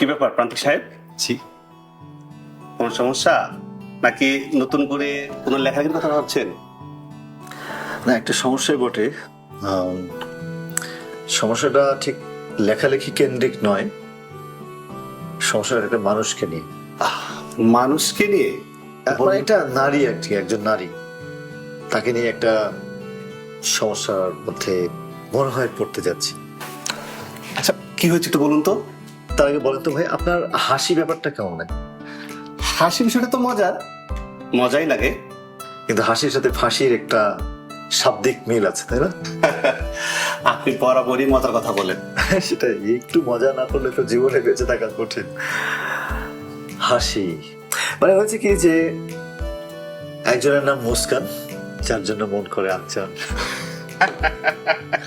কি ব্যাপার প্রান্তিক সাহেব? জি কোনো সমস্যা? নাকি নতুন করে কোনো লেখালেখির কথা ভাবছেন? না একটা সমস্যাই বটে। সমস্যাটা ঠিক লেখালেখি কেন্দ্রিক নয়। সমস্যাটা একটা মানুষকে নিয়ে। মানুষকে নিয়ে? মানে একটা নারী আর কি একজন নারী। তাকে নিয়ে একটা সমস্যার মধ্যে মনে হয় পড়তে যাচ্ছি। আচ্ছা কি হয়েছে একটু বলুন তো। তার আগে বলেন তো ভাই আপনার হাসি ব্যাপারটা কেমন লাগে? হাসি বিষয়টা তো মজার। মজাই লাগে কিন্তু হাসির সাথে ফাঁসির একটা শাব্দিক মিল আছে তাই না? আপনি বরাবরই মজার কথা বলেন। সেটাই একটু মজা না করলে তো জীবনে বেঁচে থাকা কঠিন। হাসি মানে হয়েছে কি যে একজনের নাম মুস্কান যার জন্য মন করে আনচান।